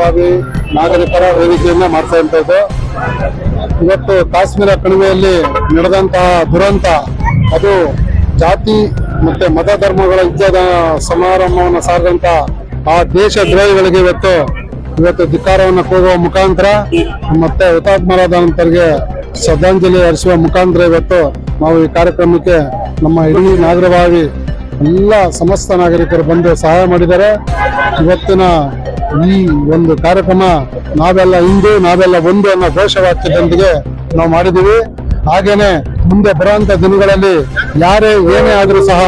ನಾಗರಭಾವಿ ನಾಗರಿಕರ ವೇದಿಕೆಯನ್ನ ಮಾಡ್ತಾ ಇರ್ತದ್ದು ಇವತ್ತು ಕಾಶ್ಮೀರ ಕಣಿವೆಯಲ್ಲಿ ನಡೆದಂತಹ ದುರಂತ, ಅದು ಜಾತಿ ಮತ್ತೆ ಮತ ಧರ್ಮಗಳ ಯುದ್ಧದ ಸಮಾರಂಭವನ್ನು ಸಾರಿದಂತ ಆ ದೇಶ ದ್ರೋಹಿಗಳಿಗೆ ಇವತ್ತು ಇವತ್ತು ಧಿಕ್ಕಾರವನ್ನು ಕೂಗುವ ಮುಖಾಂತರ ಮತ್ತೆ ಹುತಾತ್ಮರಾದಂತರಿಗೆ ಶ್ರದ್ಧಾಂಜಲಿ ಹರಿಸುವ ಮುಖಾಂತರ ಇವತ್ತು ನಾವು ಈ ಕಾರ್ಯಕ್ರಮಕ್ಕೆ ನಮ್ಮ ಇಡೀ ನಾಗರಭಾವಿ ಎಲ್ಲ ಸಮಸ್ತ ನಾಗರಿಕರು ಬಂದು ಸಹಾಯ ಮಾಡಿದ್ದಾರೆ. ಇವತ್ತಿನ ಈ ಒಂದು ಕಾರ್ಯಕ್ರಮ ನಾವೆಲ್ಲ ಹಿಂದೂ, ನಾವೆಲ್ಲ ಒಂದು ಅನ್ನೋ ಘೋಷವಾಕ್ಯದೊಂದಿಗೆ ನಾವು ಮಾಡಿದ್ದೀವಿ. ಹಾಗೇನೆ ಮುಂದೆ ಬರುವಂತ ದಿನಗಳಲ್ಲಿ ಯಾರೇ ಏನೇ ಆದರೂ ಸಹ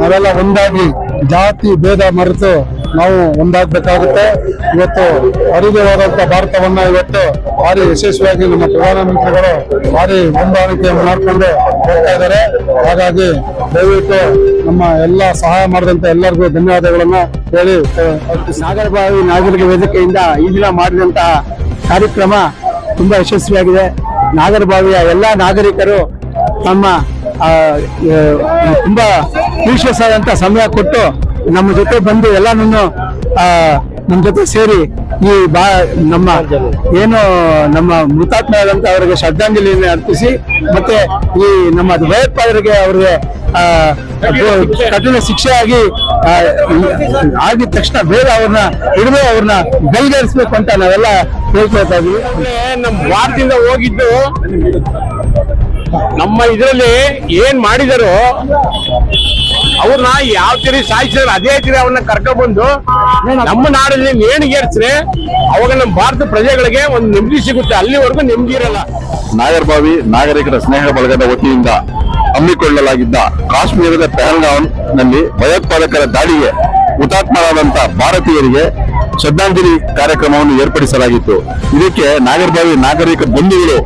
ನಾವೆಲ್ಲ ಒಂದಾಗಿ ಜಾತಿ, ಭೇದ ಮರೆತು ನಾವು ಒಂದಾಗಬೇಕಾಗುತ್ತೆ. ಇವತ್ತು ಅರಿದುವಾದಂತ ಭಾರತವನ್ನು ಇವತ್ತು ಭಾರಿ ಯಶಸ್ವಿಯಾಗಿ ನಮ್ಮ ಪ್ರಧಾನಮಂತ್ರಿಗಳು ಭಾರಿ ಹೊಂದಾಣಿಕೆ ಮಾಡಿಕೊಂಡು ಹೋಗ್ತಾ ಇದ್ದಾರೆ. ಹಾಗಾಗಿ ದಯವಿಟ್ಟು ನಮ್ಮ ಎಲ್ಲ ಸಹಾಯ ಮಾಡಿದಂತ ಎಲ್ಲರಿಗೂ ಧನ್ಯವಾದಗಳನ್ನು ಹೇಳಿ ಸಾಗರಬಾವಿ ನಾಗರಿಕ ವೇದಿಕೆಯಿಂದ ಈ ದಿನ ಮಾಡಿದಂತಹ ಕಾರ್ಯಕ್ರಮ ತುಂಬಾ ಯಶಸ್ವಿಯಾಗಿದೆ. ನಾಗರಬಾವಿಯ ಎಲ್ಲ ನಾಗರಿಕರು ತಮ್ಮ ತುಂಬಾ ಆದಂತ ಸಮಯ ಕೊಟ್ಟು ನಮ್ಮ ಜೊತೆ ಬಂದು ಎಲ್ಲಾನು ನಮ್ಮ ಜೊತೆ ಸೇರಿ ಈ ಬಾ, ನಮ್ಮ ಏನು ನಮ್ಮ ಮೃತಾತ್ಮ ಆದಂತ ಅವರಿಗೆ ಶ್ರದ್ಧಾಂಜಲಿಯನ್ನು ಅರ್ಪಿಸಿ, ಮತ್ತೆ ಈ ನಮ್ಮ ಭಯೋತ್ಪಾದರಿಗೆ ಅವರಿಗೆ ಕಠಿಣ ಶಿಕ್ಷೆ ಆಗಿ ಆಗಿದ ತಕ್ಷಣ ಬೇಗ ಅವ್ರನ್ನ ಹಿಡಿದು ಅವ್ರನ್ನ ಗಲ್ಗರಿಸ್ಬೇಕು ಅಂತ ನಾವೆಲ್ಲ ಹೇಳ್ಕೊಳ್ತಾ ಇದೀವಿ. ನಮ್ಮ ಭಾರತದಿಂದ ಹೋಗಿದ್ದು ನಮ್ಮ ಇದರಲ್ಲಿ ಏನ್ ಮಾಡಿದಾರೋ ಅವ್ರನ್ನ ಯಾವ ತಿರಿ ಸಾಯಿಸಿದ್ರು ಅದೇ ತಿರಿ ಅವ್ರನ್ನ ಕರ್ಕೊಂಡ್ಬಂದು ನಮ್ಮ ನಾಡಲ್ಲಿ ನೇಣಿಗೇರ್ಸ್ರೆ ಅವಾಗ ನಮ್ಮ ಭಾರತ ಪ್ರಜೆಗಳಿಗೆ ಒಂದು ನೆಮ್ಮದಿ ಸಿಗುತ್ತೆ. ಅಲ್ಲಿವರೆಗೂ ನೆಮ್ಮದಿ ಇರಲ್ಲ. ನಾಗರಬಾವಿ ನಾಗರಿಕರ ಸ್ನೇಹ ಬಳಗದ ವತಿಯಿಂದ ಹಮ್ಮಿಕೊಳ್ಳಲಾಗಿದ್ದ ಕಾಶ್ಮೀರದ ಪೆಹಲ್ಗಾಂ ನಲ್ಲಿ ಭಯೋತ್ಪಾದಕರ ದಾಳಿಗೆ ಹುತಾತ್ಮರಾದಂತಹ ಭಾರತೀಯರಿಗೆ ಶ್ರದ್ಧಾಂಜಲಿ ಕಾರ್ಯಕ್ರಮವನ್ನು ಏರ್ಪಡಿಸಲಾಗಿತ್ತು. ಇದಕ್ಕೆ ನಾಗರಭಾವಿ ನಾಗರಿಕ ಬಂಧುಗಳು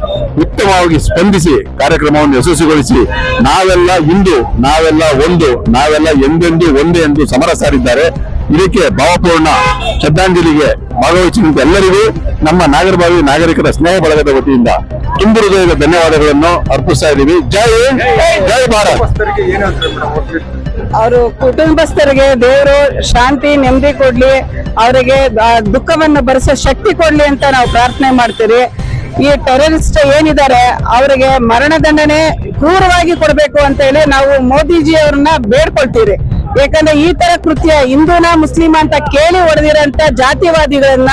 ಉತ್ತಮವಾಗಿ ಸ್ಪಂದಿಸಿ ಕಾರ್ಯಕ್ರಮವನ್ನು ಯಶಸ್ವಿಗೊಳಿಸಿ ನಾವೆಲ್ಲ ಇಂದು ನಾವೆಲ್ಲ ಒಂದು, ನಾವೆಲ್ಲ ಎಂದೆಂದು ಒಂದೇ ಎಂದು ಸಮರ ಸಾರಿದ್ದಾರೆ. ಇದಕ್ಕೆ ಭಾವಪೂರ್ಣ ಶ್ರದ್ಧಾಂಜಲಿಗೆ ಭಾಗವಹಿಸಿದಂತೆ ಎಲ್ಲರಿಗೂ ನಮ್ಮ ನಾಗರಭಾವಿ ನಾಗರಿಕರ ಸ್ನೇಹ ಬಳಗದ ವತಿಯಿಂದ ತುಂಬು ಹೃದಯದ ಧನ್ಯವಾದಗಳನ್ನು ಅರ್ಪಿಸ್ತಾ ಇದ್ದೀವಿ. ಜೈ ಹಿಂದ್, ಜೈ ಭಾರತ್. ಅವರು ಕುಟುಂಬಸ್ಥರಿಗೆ ದೇವರು ಶಾಂತಿ, ನೆಮ್ಮದಿ ಕೊಡ್ಲಿ, ಅವರಿಗೆ ದುಃಖವನ್ನು ಭರಿಸೋ ಶಕ್ತಿ ಕೊಡ್ಲಿ ಅಂತ ನಾವು ಪ್ರಾರ್ಥನೆ ಮಾಡ್ತೀವಿ ಈ ಟೆರರಿಸ್ಟ್ ಏನಿದ್ದಾರೆ, ಅವರಿಗೆ ಮರಣದಂಡನೆ ಕ್ರೂರವಾಗಿ ಕೊಡಬೇಕು ಅಂತ ಹೇಳಿ ನಾವು ಮೋದಿಜಿ ಅವ್ರನ್ನ ಬೇಡ್ಕೊಳ್ತೀವಿ ಯಾಕಂದ್ರೆ ಈ ತರ ಕೃತ್ಯ ಹಿಂದೂನ ಮುಸ್ಲಿಮ ಅಂತ ಕೇಳಿ ಹೊಡೆದಿರೋಂತ ಜಾತಿವಾದಿಗಳನ್ನ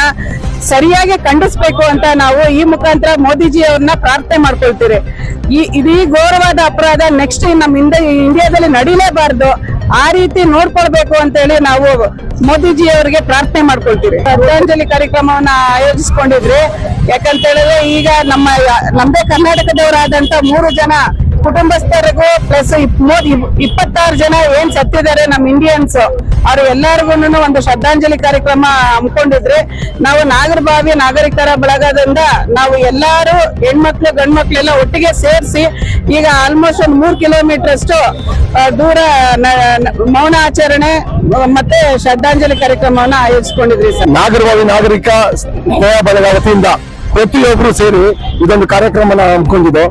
ಸರಿಯಾಗಿ ಖಂಡಿಸ್ಬೇಕು ಅಂತ ನಾವು ಈ ಮುಖಾಂತರ ಮೋದಿಜಿ ಅವ್ರನ್ನ ಪ್ರಾರ್ಥನೆ ಮಾಡ್ಕೊಳ್ತೀರಿ. ಈ ಇದೀ ಘೋರವಾದ ಅಪರಾಧ ನೆಕ್ಸ್ಟ್ ನಮ್ಮ ಇಂದ ಇಂಡಿಯಾದಲ್ಲಿ ನಡೀಲೇಬಾರ್ದು. ಆ ರೀತಿ ನೋಡ್ಕೊಳ್ಬೇಕು ಅಂತ ಹೇಳಿ ನಾವು ಮೋದಿಜಿ ಅವರಿಗೆ ಪ್ರಾರ್ಥನೆ ಮಾಡ್ಕೊಳ್ತೀವಿ ಶ್ರದ್ಧಾಂಜಲಿ ಕಾರ್ಯಕ್ರಮವನ್ನ ಆಯೋಜಿಸ್ಕೊಂಡಿದ್ರಿ. ಯಾಕಂತ ಹೇಳಿದ್ರೆ ಈಗ ನಮ್ಮ ನಮ್ದೇ ಕರ್ನಾಟಕದವರಾದಂತ ಮೂರು ಜನ ಕುಟುಂಬಸ್ಥರಿಗೂ ಪ್ಲಸ್ ಇಪ್ಪತ್ತಾರು ಜನ ಏನ್ ಸತ್ತಿದ್ದಾರೆ ನಮ್ಮ ಇಂಡಿಯನ್ಸ್ ಅವ್ರು ಎಲ್ಲರಿಗೂ ಒಂದು ಶ್ರದ್ಧಾಂಜಲಿ ಕಾರ್ಯಕ್ರಮ ಹಮ್ಮಿಕೊಂಡಿದ್ರೆ ನಾವು ನಾಗರಭಾವಿ ನಾಗರಿಕರ ಬಳಗದಿಂದ ನಾವು ಎಲ್ಲಾರು ಹೆಣ್ಮಕ್ಳು ಗಂಡ್ಮಕ್ಳು ಎಲ್ಲ ಒಟ್ಟಿಗೆ ಸೇರಿಸಿ ಈಗ ಆಲ್ಮೋಸ್ಟ್ ಒಂದು ಮೂರ್ ಕಿಲೋಮೀಟರ್ ಅಷ್ಟು ದೂರ ಮೌನ ಆಚರಣೆ, ಮತ್ತೆ ಶ್ರದ್ಧಾಂಜಲಿ ಕಾರ್ಯಕ್ರಮವನ್ನ ಆಯೋಜಿಸಿಕೊಂಡಿದ್ರಿ ಸರ್. ನಾಗರಬಾವಿ ನಾಗರಿಕ ಸ್ನೇಹ ಬಳಗ ವತಿಯಿಂದ ಪ್ರತಿಯೊಬ್ಬರು ಸೇರಿ ಇದೊಂದು ಕಾರ್ಯಕ್ರಮನ ಹಮ್ಮಿಕೊಂಡಿದ್ದು.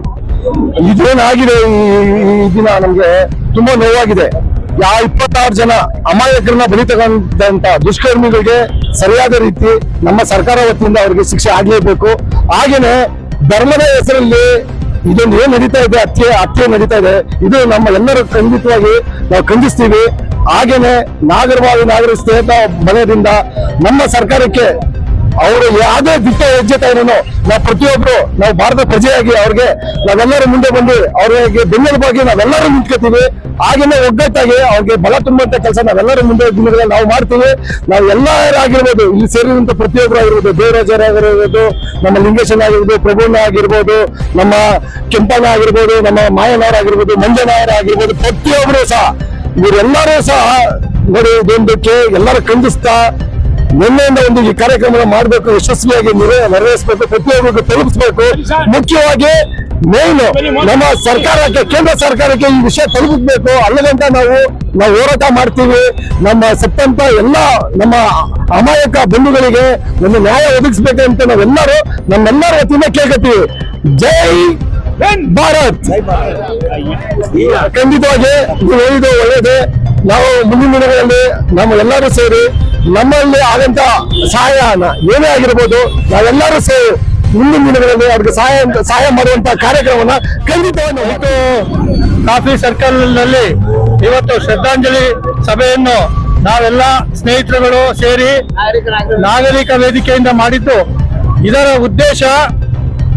ಇದೇನಾಗಿದೆ ಈ- ದಿನ ನಮ್ಗೆ ತುಂಬಾ ನೋವಾಗಿದೆ. ಯಾ ಇಪ್ಪತ್ತಾರು ಜನ ಅಮಾಯಕರನ್ನ ಬಲಿ ತಗೊಂಡಂತ ದುಷ್ಕರ್ಮಿಗಳಿಗೆ ಸರಿಯಾದ ರೀತಿ ನಮ್ಮ ಸರ್ಕಾರ ವತಿಯಿಂದ ಅವರಿಗೆ ಶಿಕ್ಷೆ ಆಗ್ಲೇಬೇಕು. ಹಾಗೇನೆ ಧರ್ಮದ ಹೆಸರಲ್ಲಿ ಇದೊಂದು ಏನ್ ನಡೀತಾ ಇದೆ, ಹತ್ಯೆ ಹತ್ಯೆ ನಡೀತಾ ಇದೆ, ಇದು ನಮ್ಮ ಎಲ್ಲರೂ ಖಂಡಿತವಾಗಿ ನಾವು ಖಂಡಿಸ್ತೀವಿ. ಹಾಗೇನೆ ನಾಗರಬಾವಿ ನಾಗರಿಕ ಸ್ನೇಹಿತ ಬಲಯದಿಂದ ನಮ್ಮ ಸರ್ಕಾರಕ್ಕೆ ಅವರು ಯಾವುದೇ ದಿಟ್ಟ ಹೆಜ್ಜೆ ತಾಯಿನೂ ನಾವು ಪ್ರತಿಯೊಬ್ರು, ನಾವು ಭಾರತ ಪ್ರಜೆಯಾಗಿ ಅವ್ರಿಗೆ ನಾವೆಲ್ಲರೂ ಮುಂದೆ ಬಂದು ಅವ್ರಿಗೆ ಬೆನ್ನೆಲುಬಾಗಿ ನಾವೆಲ್ಲರೂ ನಿಂತ್ಕೋತೀವಿ. ಹಾಗೆಯೇ ಒಗ್ಗಟ್ಟಾಗಿ ಅವ್ರಿಗೆ ಬಲ ತುಂಬಂತ ಕೆಲಸ ನಾವೆಲ್ಲರೂ ಮುಂದೆ ದಿನಗಳಲ್ಲಿ ನಾವು ಮಾಡ್ತೀವಿ. ನಾವು ಎಲ್ಲರಾಗಿರ್ಬೋದು, ಇಲ್ಲಿ ಸೇರಿದಂತ ಪ್ರತಿಯೊಬ್ಬರು ಆಗಿರ್ಬೋದು ದೇವರಾಜರಾಗಿರ್ಬೋದು ನಮ್ಮ ಲಿಂಗೇಶನ್ ಆಗಿರ್ಬೋದು ಪ್ರಭುನ ಆಗಿರ್ಬೋದು, ನಮ್ಮ ಕೆಂಪಣ್ಣ ಆಗಿರ್ಬೋದು, ನಮ್ಮ ಮಾಯನಾರ ಆಗಿರ್ಬೋದು ಮಂಜನಾಯರ ಆಗಿರ್ಬೋದು ಪ್ರತಿಯೊಬ್ಬರು ಸಹ, ಇವರೆಲ್ಲರೂ ಸಹ ನೋಡಿ, ಇದೊಂದಕ್ಕೆ ಎಲ್ಲರೂ ಖಂಡಿಸ್ತಾ ನಿನ್ನೆಯಿಂದ ಒಂದು ಈ ಕಾರ್ಯಕ್ರಮ ಮಾಡಬೇಕು, ಯಶಸ್ವಿಯಾಗಿ ನೆರವೇ- ನೆರವೇರಿಸಬೇಕು, ಪ್ರತಿಯೊಬ್ಬರಿಗೂ ತಲುಪಿಸಬೇಕು. ಮುಖ್ಯವಾಗಿ ಮೇನ್ ನಮ್ಮ ಸರ್ಕಾರಕ್ಕೆ, ಕೇಂದ್ರ ಸರ್ಕಾರಕ್ಕೆ ಈ ವಿಷಯ ತಲುಪಿಸಬೇಕು. ಅಲ್ಲದಂತ ನಾವು ನಾವು ಹೋರಾಟ ಮಾಡ್ತೀವಿ. ನಮ್ಮ ಸತ್ತಂತ ಎಲ್ಲ ನಮ್ಮ ಅಮಾಯಕ ಬಂಧುಗಳಿಗೆ ಒಂದು ನ್ಯಾಯ ಒದಗಿಸ್ಬೇಕಂತ ನಾವೆಲ್ಲರೂ ನಮ್ಮೆಲ್ಲರ ವತಿಯಿಂದ ಕೇಳ್ಕೊತೀವಿ. ಜೈ ಭಾರತ್! ಖಂಡಿತವಾಗಿ ನೀವು ಹೇಳಿದ್ದು ಒಳ್ಳೇದೇ ನಾವು ಮುಂದಿನ ದಿನಗಳಲ್ಲಿ ನಮ್ಮ ಎಲ್ಲರೂ ಸೇರಿ ನಮ್ಮಲ್ಲಿ ಆದಂತ ಸಹಾಯನ ಏನೇ ಆಗಿರ್ಬೋದು ನಾವೆಲ್ಲರೂ ಸೇರಿ ಮುಂದಿನ ದಿನಗಳಲ್ಲಿ ಅವ್ರಿಗೆ ಸಹಾಯ ಸಹಾಯ ಮಾಡುವಂತ ಕಾರ್ಯಕ್ರಮವನ್ನ ಖಂಡಿತವಾಗಿ ಇವತ್ತು ಕಾಫಿ ಸರ್ಕಲ್ನಲ್ಲಿ ಇವತ್ತು ಶ್ರದ್ಧಾಂಜಲಿ ಸಭೆಯನ್ನು ನಾವೆಲ್ಲ ಸ್ನೇಹಿತರುಗಳು ಸೇರಿ ನಾಗರಿಕ ವೇದಿಕೆಯಿಂದ ಮಾಡಿದ್ದು. ಇದರ ಉದ್ದೇಶ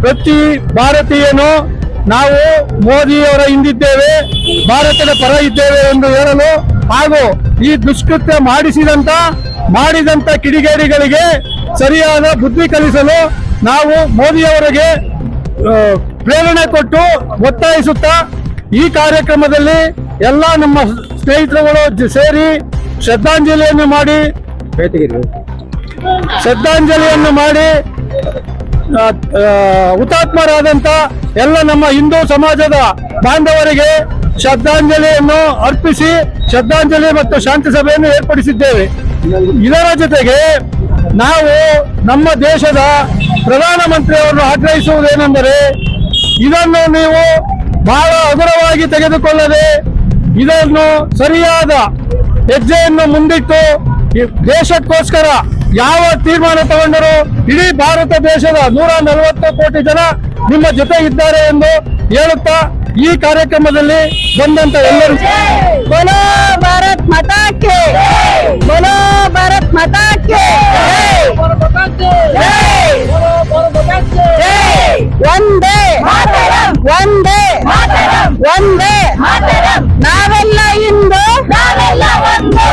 ಪ್ರತಿ ಭಾರತೀಯನು ನಾವು ಮೋದಿಯವರ ಹಿಂದಿದ್ದೇವೆ, ಭಾರತದ ಪರ ಇದ್ದೇವೆ ಎಂದು ಹೇಳಲು ಹಾಗೂ ಈ ದುಷ್ಕೃತ್ಯ ಮಾಡಿಸಿದಂತ, ಮಾಡಿದಂತ ಕಿಡಿಗೇಡಿಗಳಿಗೆ ಸರಿಯಾದ ಬುದ್ಧಿ ಕಲಿಸಲು ನಾವು ಮೋದಿಯವರಿಗೆ ಪ್ರೇರಣೆ ಕೊಟ್ಟು ಒತ್ತಾಯಿಸುತ್ತಾ ಈ ಕಾರ್ಯಕ್ರಮದಲ್ಲಿ ಎಲ್ಲ ನಮ್ಮ ಸ್ನೇಹಿತರುಗಳು ಸೇರಿ ಶ್ರದ್ಧಾಂಜಲಿಯನ್ನು ಮಾಡಿ ಶ್ರದ್ಧಾಂಜಲಿಯನ್ನು ಮಾಡಿ ಹುತಾತ್ಮರಾದಂಥ ಎಲ್ಲ ನಮ್ಮ ಹಿಂದೂ ಸಮಾಜದ ಬಾಂಧವರಿಗೆ ಶ್ರದ್ಧಾಂಜಲಿಯನ್ನು ಅರ್ಪಿಸಿ ಶ್ರದ್ಧಾಂಜಲಿ ಮತ್ತು ಶಾಂತಿ ಸಭೆಯನ್ನು ಏರ್ಪಡಿಸಿದ್ದೇವೆ. ಇದರ ಜೊತೆಗೆ ನಾವು ನಮ್ಮ ದೇಶದ ಪ್ರಧಾನಮಂತ್ರಿಯವರನ್ನು ಆಗ್ರಹಿಸುವುದೇನೆಂದರೆ ಇದನ್ನು ನೀವು ಬಹಳ ಹಗುರವಾಗಿ ತೆಗೆದುಕೊಳ್ಳದೆ ಇದನ್ನು ಸರಿಯಾದ ಹೆಜ್ಜೆಯನ್ನು ಮುಂದಿಟ್ಟು ದೇಶಕ್ಕೋಸ್ಕರ ಯಾವ ತೀರ್ಮಾನ ತಗೊಂಡರೂ ಇಡೀ ಭಾರತ ದೇಶದ ನೂರ ನಲವತ್ತು ಕೋಟಿ ಜನ ನಿಮ್ಮ ಜೊತೆ ಇದ್ದಾರೆ ಎಂದು ಹೇಳುತ್ತಾ ಈ ಕಾರ್ಯಕ್ರಮದಲ್ಲಿ ಬಂದಂತ ಎಲ್ಲರೂ ಬೋಲೋ ಭಾರತ್ ಮತಕ್ಕೆ ಬೋಲೋ ಭಾರತ್ ಮತಾಕ್ಕೆ ಒಂದೇ ಒಂದೇ ಒಂದೇ ನಾವೆಲ್ಲ ಇಂದು ನಾವೆಲ್ಲ ಒಂದು